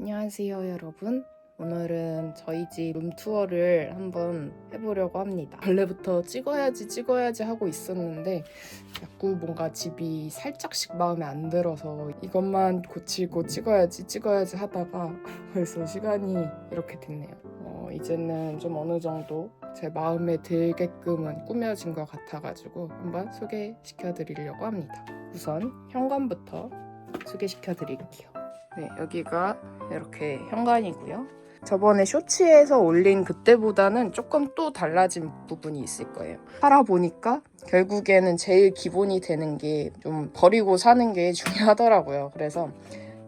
안녕하세요 여러분. 오늘은 저희 집 룸투어를 한번 해보려고 합니다. 원래부터 찍어야지 찍어야지 하고 있었는데 자꾸 뭔가 집이 살짝씩 마음에 안 들어서 이것만 고치고 찍어야지 찍어야지 하다가 벌써 시간이 이렇게 됐네요. 어, 이제는 좀 어느 정도 제 마음에 들게끔은 꾸며진 것 같아가지고 한번 소개시켜 드리려고 합니다. 우선 현관부터 소개시켜 드릴게요 네, 여기가 이렇게 현관이고요. 저번에 쇼츠에서 올린 그때보다는 조금 또 달라진 부분이 있을 거예요. 살아보니까 결국에는 제일 기본이 되는 게 좀 버리고 사는 게 중요하더라고요. 그래서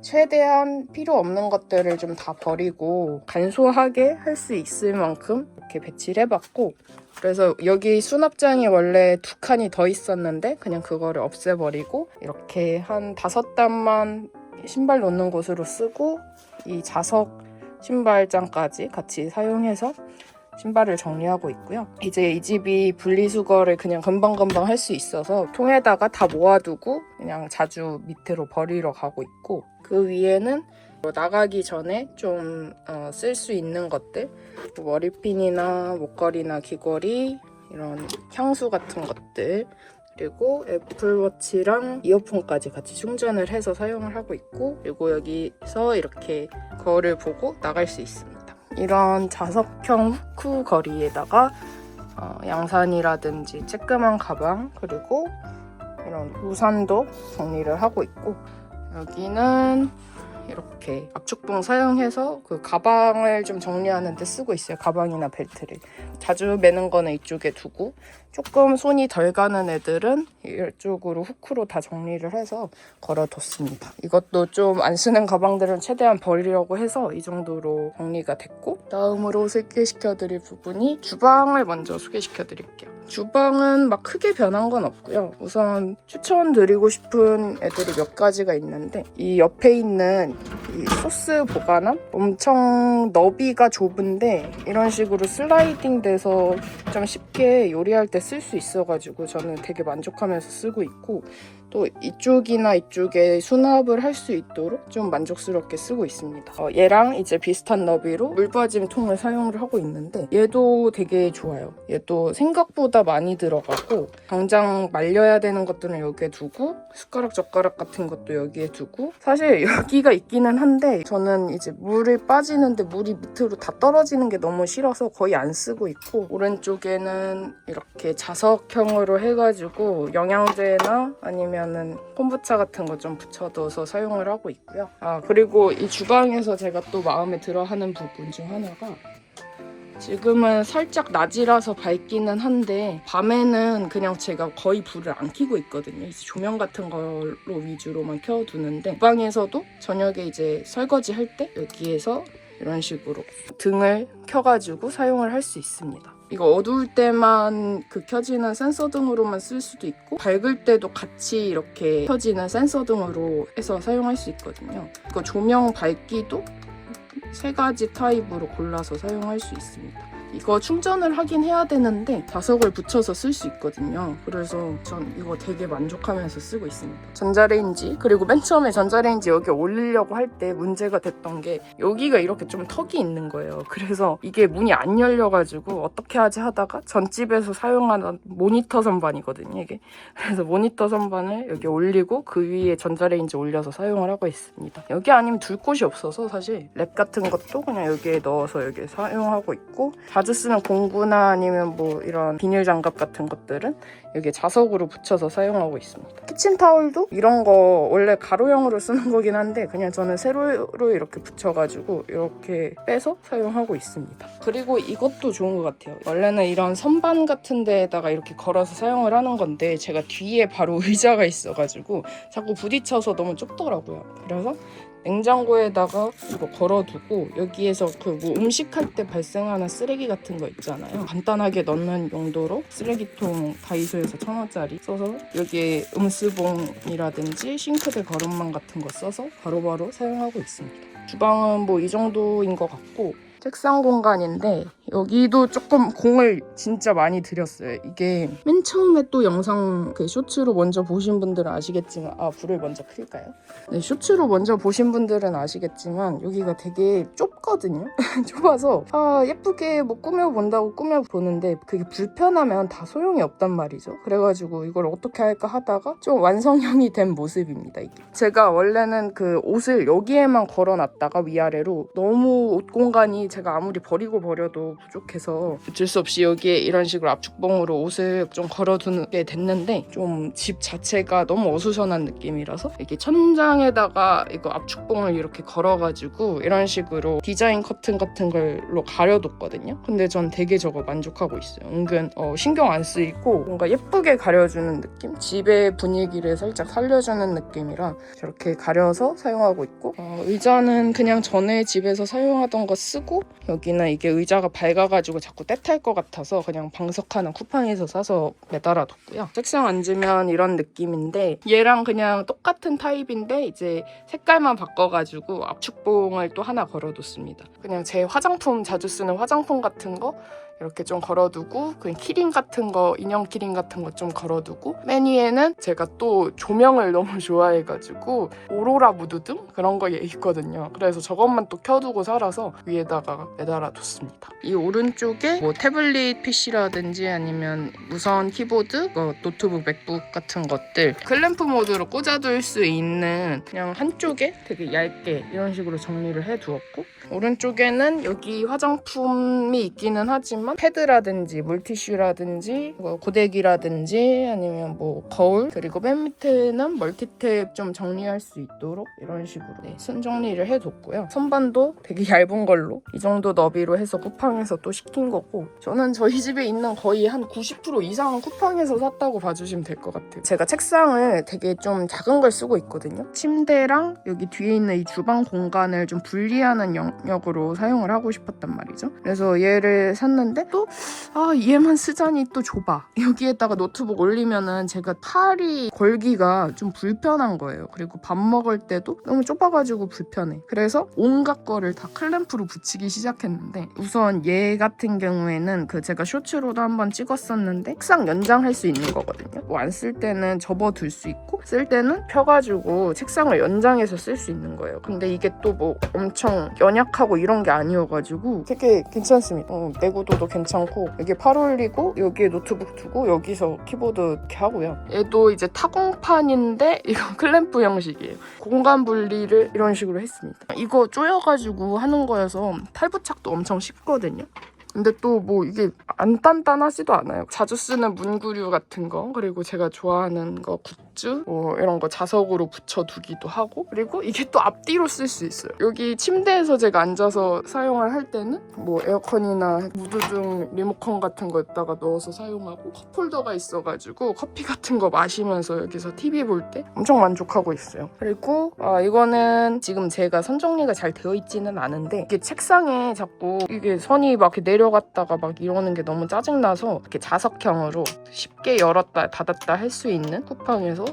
최대한 필요 없는 것들을 좀 다 버리고 간소하게 할 수 있을 만큼 이렇게 배치를 해봤고 그래서 여기 수납장이 원래 두 칸이 더 있었는데 그냥 그거를 없애버리고 이렇게 한 다섯 단만 신발 놓는 곳으로 쓰고 이 자석 신발장까지 같이 사용해서 신발을 정리하고 있고요. 이제 이 집이 분리수거를 그냥 금방금방 할 수 있어서 통에다가 다 모아두고 그냥 자주 밑으로 버리러 가고 있고 그 위에는 뭐 나가기 전에 좀 쓸수 있는 것들 뭐 머리핀이나 목걸이나 귀걸이 이런 향수 같은 것들 그리고 애플워치랑 이어폰까지 같이 충전을 해서 사용을 하고 있고 그리고 여기서 이렇게 거울을 보고 나갈 수 있습니다. 이런 자석형 후크 거리에다가 어, 양산이라든지 쬐끄만 가방 그리고 이런 우산도 정리를 하고 있고 여기는 이렇게 압축봉 사용해서 그 가방을 좀 정리하는 데 쓰고 있어요. 가방이나 벨트를. 자주 매는 거는 이쪽에 두고 조금 손이 덜 가는 애들은 이쪽으로 후크로 다 정리를 해서 걸어뒀습니다. 이것도 좀 안 쓰는 가방들은 최대한 버리려고 해서 이 정도로 정리가 됐고 다음으로 소개시켜드릴 부분이 주방을 먼저 소개시켜드릴게요. 주방은 막 크게 변한 건 없고요. 우선 추천드리고 싶은 애들이 몇 가지가 있는데 이 옆에 있는 이 소스 보관함? 엄청 너비가 좁은데 이런 식으로 슬라이딩 돼서 좀 쉽게 요리할 때 쓸 수 있어가지고 저는 되게 만족하면서 쓰고 있고 또 이쪽이나 이쪽에 수납을 할 수 있도록 좀 만족스럽게 쓰고 있습니다. 어, 얘랑 이제 비슷한 너비로 물 빠짐 통을 사용을 하고 있는데 얘도 되게 좋아요. 얘도 생각보다 많이 들어가고 당장 말려야 되는 것들은 여기에 두고 숟가락 젓가락 같은 것도 여기에 두고 사실 여기가 있기는 한데 저는 이제 물을 빠지는데 물이 밑으로 다 떨어지는 게 너무 싫어서 거의 안 쓰고 있고 오른쪽에는 이렇게 자석형으로 해가지고 영양제나 아니면 은 콤부차 같은 거 좀 붙여둬서 사용을 하고 있고요. 아 그리고 이 주방에서 제가 또 마음에 들어하는 부분 중 하나가 지금은 살짝 낮이라서 밝기는 한데 밤에는 그냥 제가 거의 불을 안 켜고 있거든요. 조명 같은 걸로 위주로만 켜두는데 주방에서도 저녁에 이제 설거지 할 때 여기에서 이런 식으로 등을 켜가지고 사용을 할 수 있습니다. 이거 어두울 때만 그 켜지는 센서 등으로만 쓸 수도 있고 밝을 때도 같이 이렇게 켜지는 센서 등으로 해서 사용할 수 있거든요. 이거 조명 밝기도 세 가지 타입으로 골라서 사용할 수 있습니다. 이거 충전을 하긴 해야 되는데 자석을 붙여서 쓸 수 있거든요. 그래서 전 이거 되게 만족하면서 쓰고 있습니다. 전자레인지 그리고 맨 처음에 전자레인지 여기 올리려고 할 때 문제가 됐던 게 여기가 이렇게 좀 턱이 있는 거예요. 그래서 이게 문이 안 열려가지고 어떻게 하지 하다가 전집에서 사용하는 모니터 선반이거든요. 이게 그래서 모니터 선반을 여기 올리고 그 위에 전자레인지 올려서 사용을 하고 있습니다. 여기 아니면 둘 곳이 없어서 사실 랩 같은 것도 그냥 여기에 넣어서 여기 사용하고 있고 자주 쓰는 공구나 아니면 뭐 이런 비닐 장갑 같은 것들은 여기 자석으로 붙여서 사용하고 있습니다. 키친타올도 이런 거 원래 가로형으로 쓰는 거긴 한데 그냥 저는 세로로 이렇게 붙여가지고 이렇게 빼서 사용하고 있습니다. 그리고 이것도 좋은 것 같아요. 원래는 이런 선반 같은 데에다가 이렇게 걸어서 사용을 하는 건데 제가 뒤에 바로 의자가 있어가지고 자꾸 부딪혀서 너무 좁더라고요. 그래서 냉장고에다가 이거 걸어두고 여기에서 그 뭐 음식할 때 발생하는 쓰레기 같은 거 있잖아요. 간단하게 넣는 용도로 쓰레기통 다이소에서 천 원짜리 써서 여기에 음스봉이라든지 싱크대 거름망 같은 거 써서 바로바로 사용하고 있습니다. 주방은 뭐 이 정도인 것 같고 책상 공간인데 여기도 조금 공을 진짜 많이 들였어요. 이게 맨 처음에 또 영상 그 쇼츠로 먼저 보신 분들은 아시겠지만 아 불을 먼저 킬까요? 네, 쇼츠로 먼저 보신 분들은 아시겠지만 여기가 되게 좁거든요. 좁아서 아 예쁘게 뭐 꾸며본다고 꾸며보는데 그게 불편하면 다 소용이 없단 말이죠. 그래가지고 이걸 어떻게 할까 하다가 좀 완성형이 된 모습입니다. 이게 제가 원래는 그 옷을 여기에만 걸어놨다가 위아래로 너무 옷 공간이 제가 아무리 버리고 버려도 부족해서 어쩔 수 없이 여기에 이런 식으로 압축봉으로 옷을 좀 걸어두게 됐는데 좀 집 자체가 너무 어수선한 느낌이라서 이렇게 천장에다가 이거 압축봉을 이렇게 걸어가지고 이런 식으로 디자인 커튼 같은 걸로 가려뒀거든요. 근데 전 되게 저거 만족하고 있어요. 은근 어, 신경 안 쓰이고 뭔가 예쁘게 가려주는 느낌? 집의 분위기를 살짝 살려주는 느낌이라 저렇게 가려서 사용하고 있고 어, 의자는 그냥 전에 집에서 사용하던 거 쓰고 여기는 이게 의자가 밝아가지고 자꾸 때탈 것 같아서 그냥 방석 하나 쿠팡에서 사서 매달아 뒀고요. 책상 앉으면 이런 느낌인데 얘랑 그냥 똑같은 타입인데 이제 색깔만 바꿔가지고 압축봉을 또 하나 걸어뒀습니다. 그냥 제 화장품 자주 쓰는 화장품 같은 거 이렇게 좀 걸어두고 그냥 키링 같은 거 인형 키링 같은 거 좀 걸어두고 맨 위에는 제가 또 조명을 너무 좋아해가지고 오로라 무드등 그런 거 있거든요. 그래서 저것만 또 켜두고 살아서 위에다가 매달아 뒀습니다. 이 오른쪽에 뭐 태블릿 PC라든지 아니면 무선 키보드 뭐 노트북 맥북 같은 것들 클램프 모드로 꽂아둘 수 있는 그냥 한쪽에 되게 얇게 이런 식으로 정리를 해두었고 오른쪽에는 여기 화장품이 있기는 하지만 패드라든지 물티슈라든지 뭐 고데기라든지 아니면 뭐 거울 그리고 맨 밑에는 멀티탭 좀 정리할 수 있도록 이런 식으로 네, 순 정리를 해뒀고요. 선반도 되게 얇은 걸로 이 정도 너비로 해서 쿠팡에서 또 시킨 거고 저는 저희 집에 있는 거의 한 90% 이상은 쿠팡에서 샀다고 봐주시면 될 것 같아요. 제가 책상을 되게 좀 작은 걸 쓰고 있거든요. 침대랑 여기 뒤에 있는 이 주방 공간을 좀 분리하는 영역으로 사용을 하고 싶었단 말이죠. 그래서 얘를 샀 는데 또 아 얘만 쓰자니 또 좁아. 여기에다가 노트북 올리면은 제가 팔이 걸기가 좀 불편한 거예요. 그리고 밥 먹을 때도 너무 좁아가지고 불편해. 그래서 온갖 거를 다 클램프로 붙이기 시작했는데 우선 얘 같은 경우에는 그 제가 쇼츠로도 한번 찍었었는데 책상 연장할 수 있는 거거든요. 뭐 안 쓸 때는 접어둘 수 있고 쓸 때는 펴가지고 책상을 연장해서 쓸 수 있는 거예요. 근데 이게 또 뭐 엄청 연약하고 이런 게 아니어가지고 되게 괜찮습니다. 어, 내구도도 괜찮고 여기 팔 올리고 여기에 노트북 두고 여기서 키보드 이렇게 하고요. 얘도 이제 타공판인데 이거 클램프 형식이에요. 공간 분리를 이런 식으로 했습니다. 이거 쪼여가지고 하는 거여서 탈부착도 엄청 쉽거든요. 근데 또 뭐 이게 안 단단하지도 않아요. 자주 쓰는 문구류 같은 거 그리고 제가 좋아하는 거 굿즈 뭐 이런 거 자석으로 붙여두기도 하고 그리고 이게 또 앞뒤로 쓸 수 있어요. 여기 침대에서 제가 앉아서 사용을 할 때는 뭐 에어컨이나 무드등 리모컨 같은 거에다가 넣어서 사용하고 컵홀더가 있어가지고 커피 같은 거 마시면서 여기서 TV 볼 때 엄청 만족하고 있어요. 그리고 아, 이거는 지금 제가 선 정리가 잘 되어 있지는 않은데 이게 책상에 자꾸 이게 선이 막 이렇게 내려 갔다가 막 이러는 게 너무 짜증나서 이렇게 자석형으로 쉽게 열었다 닫았다 할 수 있는 쿠팡에서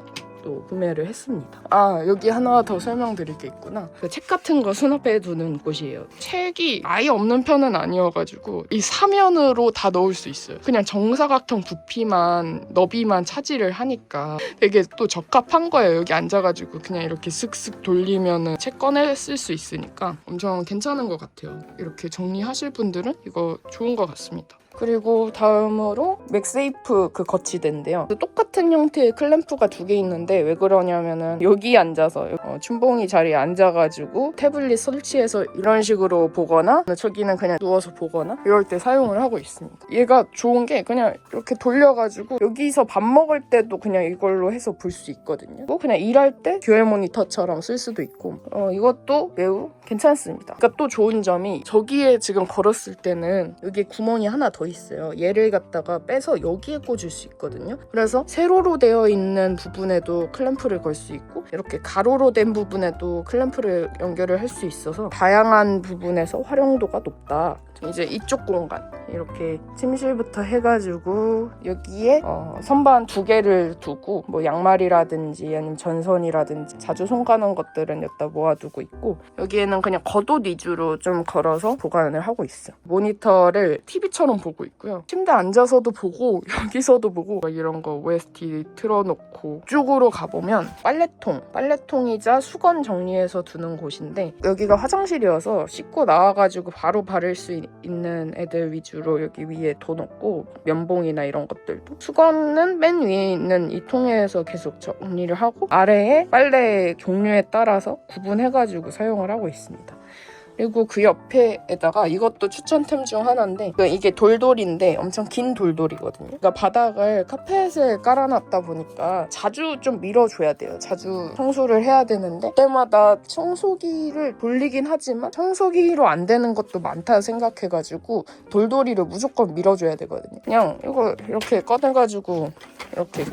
또 구매를 했습니다. 아 여기 하나 더 설명드릴 게 있구나. 그 책 같은 거 수납해 두는 곳이에요. 책이 아예 없는 편은 아니어가지고 이 사면으로 다 넣을 수 있어요. 그냥 정사각형 부피만 너비만 차지를 하니까 되게 또 적합한 거예요. 여기 앉아가지고 그냥 이렇게 슥슥 돌리면은 책 꺼내 쓸 수 있으니까 엄청 괜찮은 것 같아요. 이렇게 정리하실 분들은 이거 좋은 것 같습니다. 그리고 다음으로 맥세이프 그 거치대인데요. 똑같은 형태의 클램프가 두 개 있는데 왜 그러냐면은 여기 앉아서 어, 춘봉이 자리에 앉아가지고 태블릿 설치해서 이런 식으로 보거나 저기는 그냥 누워서 보거나 이럴 때 사용을 하고 있습니다. 얘가 좋은 게 그냥 이렇게 돌려가지고 여기서 밥 먹을 때도 그냥 이걸로 해서 볼 수 있거든요. 뭐 그냥 일할 때 듀얼 모니터처럼 쓸 수도 있고 어, 이것도 매우 괜찮습니다. 그러니까 또 좋은 점이 저기에 지금 걸었을 때는 여기 구멍이 하나 더더 있어요. 얘를 갖다가 빼서 여기에 꽂을 수 있거든요. 그래서 세로로 되어 있는 부분에도 클램프를 걸 수 있고 이렇게 가로로 된 부분에도 클램프를 연결을 할 수 있어서 다양한 부분에서 활용도가 높다. 이제 이쪽 공간 이렇게 침실부터 해가지고 여기에 어, 선반 두 개를 두고 뭐 양말이라든지 아니면 전선이라든지 자주 손 가는 것들은 여기다 모아두고 있고 여기에는 그냥 겉옷 위주로 좀 걸어서 보관을 하고 있어. 모니터를 TV처럼 보고 있고요. 침대 앉아서도 보고 여기서도 보고 막 이런 거 OST 틀어놓고 쭉으로 가보면 빨래통, 빨래통이자 수건 정리해서 두는 곳인데 여기가 화장실이어서 씻고 나와가지고 바로 바를 수 있- 있는 애들 위주 로 여기 위에 둬놓고 면봉이나 이런 것들도 수건은 맨 위에 있는 이 통에서 계속 정리를 하고 아래에 빨래 종류에 따라서 구분해가지고 사용을 하고 있습니다. 그리고 그 옆에에다가 이것도 추천템 중 하나인데 그 이게 돌돌인데 엄청 긴 돌돌이거든요. 그러니까 바닥을 카펫을 깔아놨다 보니까 자주 좀 밀어줘야 돼요. 자주 청소를 해야 되는데 그때마다 청소기를 돌리긴 하지만 청소기로 안 되는 것도 많다 생각해가지고 돌돌이를 무조건 밀어줘야 되거든요. 그냥 이거 이렇게 꺼내가지고 이렇게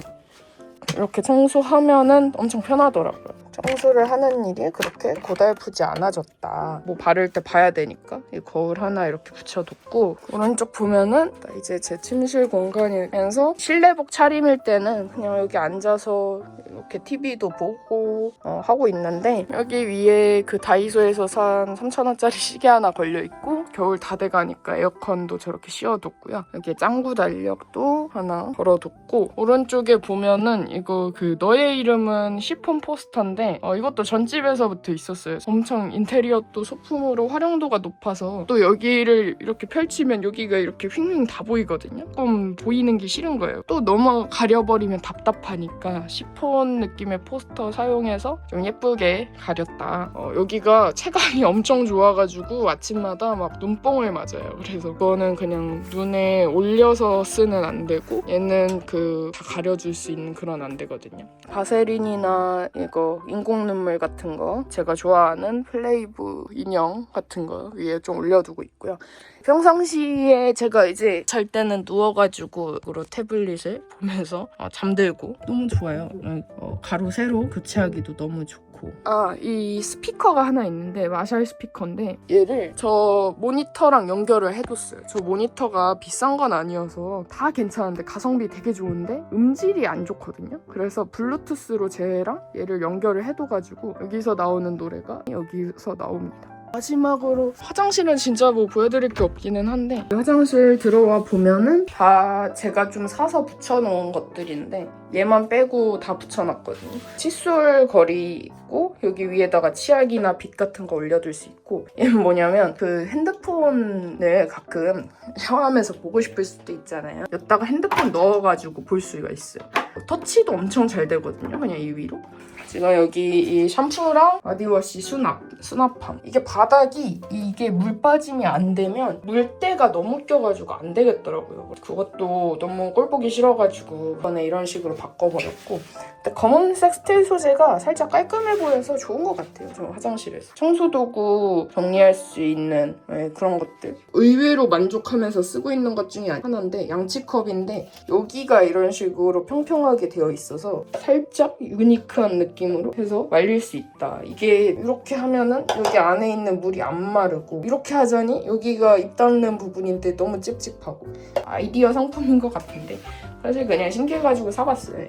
이렇게 청소하면은 엄청 편하더라고요. 청소를 하는 일이 그렇게 고달프지 않아졌다. 뭐 바를 때 봐야 되니까 이 거울 하나 이렇게 붙여뒀고 오른쪽 보면은 나 이제 제 침실 공간이면서 실내복 차림일 때는 그냥 여기 앉아서 이렇게 TV도 보고 어, 하고 있는데 여기 위에 그 다이소에서 산 3,000원짜리 시계 하나 걸려 있고 겨울 다 돼가니까 에어컨도 저렇게 씌워뒀고요. 여기 짱구 달력도 하나 걸어뒀고 오른쪽에 보면은 이거 그 너의 이름은 시폰 포스터인데 어, 이것도 전집에서부터 있었어요. 엄청 인테리어도 소품으로 활용도가 높아서 또 여기를 이렇게 펼치면 여기가 이렇게 휙휙 다 보이거든요. 조금 보이는 게 싫은 거예요. 또 너무 가려버리면 답답하니까 시폰 느낌의 포스터 사용해서 좀 예쁘게 가렸다. 어, 여기가 체감이 엄청 좋아가지고 아침마다 막 눈뽕을 맞아요. 그래서 그거는 그냥 눈에 올려서 쓰는 안 되고 얘는 그 다 가려줄 수 있는 그런 안 되거든요. 바세린이나 이거 인공 눈물 같은 거 제가 좋아하는 플레이브 인형 같은 거 위에 좀 올려두고 있고요. 평상시에 제가 이제 잘 때는 누워가지고 으로 태블릿을 보면서 어, 잠들고 너무 좋아요. 어, 가로 세로 교체하기도 너무 좋고. 아, 이 스피커가 하나 있는데 마샬 스피커인데 얘를 저 모니터랑 연결을 해뒀어요. 저 모니터가 비싼 건 아니어서 다 괜찮은데 가성비 되게 좋은데 음질이 안 좋거든요. 그래서 블루투스로 쟤랑 얘를 연결을 해둬가지고 여기서 나오는 노래가 여기서 나옵니다. 마지막으로 화장실은 진짜 뭐 보여드릴 게 없기는 한데 화장실 들어와 보면은 다 제가 좀 사서 붙여놓은 것들인데 얘만 빼고 다 붙여놨거든요. 칫솔 거리 있고 여기 위에다가 치약이나 빗 같은 거 올려둘 수 있고 얘는 뭐냐면 그 핸드폰을 가끔 샤워하면서 보고 싶을 수도 있잖아요. 여기다가 핸드폰 넣어가지고 볼 수가 있어요. 터치도 엄청 잘 되거든요. 그냥 이 위로. 지금 여기 이 샴푸랑 바디워시 수납, 수납함. 이게 바닥이 이게 물 빠짐이 안 되면 물때가 너무 껴가지고 안 되겠더라고요. 그것도 너무 꼴 보기 싫어가지고 이번에 이런 식으로 바꿔버렸고. 근데 검은색 스틸 소재가 살짝 깔끔해 보여서 좋은 것 같아요. 저 화장실에서. 청소도구 정리할 수 있는 네, 그런 것들. 의외로 만족하면서 쓰고 있는 것 중에 하나인데 양치컵인데 여기가 이런 식으로 평평하게 되어 있어서 살짝 유니크한 느낌으로 해서 말릴 수 있다. 이게 이렇게 하면은 여기 안에 있는 물이 안 마르고 이렇게 하자니 여기가 입 닿는 부분인데 너무 찝찝하고 아이디어 상품인 것 같은데 사실 그냥 신기해가지고 사봤어요.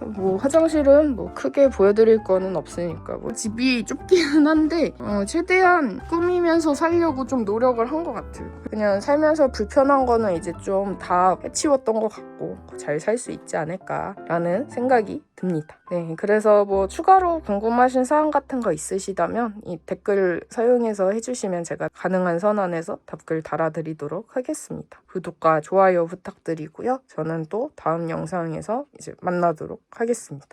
뭐 화장실은 뭐 크게 보여드릴 거는 없으니까 뭐 집이 좁기는 한데 어, 최대한 꾸미면서 살려고 좀 노력을 한 것 같아요. 그냥 살면서 불편한 거는 이제 좀 다 해치웠던 것 같고 잘 살 수 있지 않을까라는 생각이 듭니다. 네, 그래서 뭐 추가로 궁금하신 사항 같은 거 있으시다면 이 댓글 사용해서 해주시면 제가 가능한 선안에서 답글 달아드리도록 하겠습니다. 구독과 좋아요 부탁드리고요. 저는 또 다음 영상에서 이제 만나도록 하겠습니다.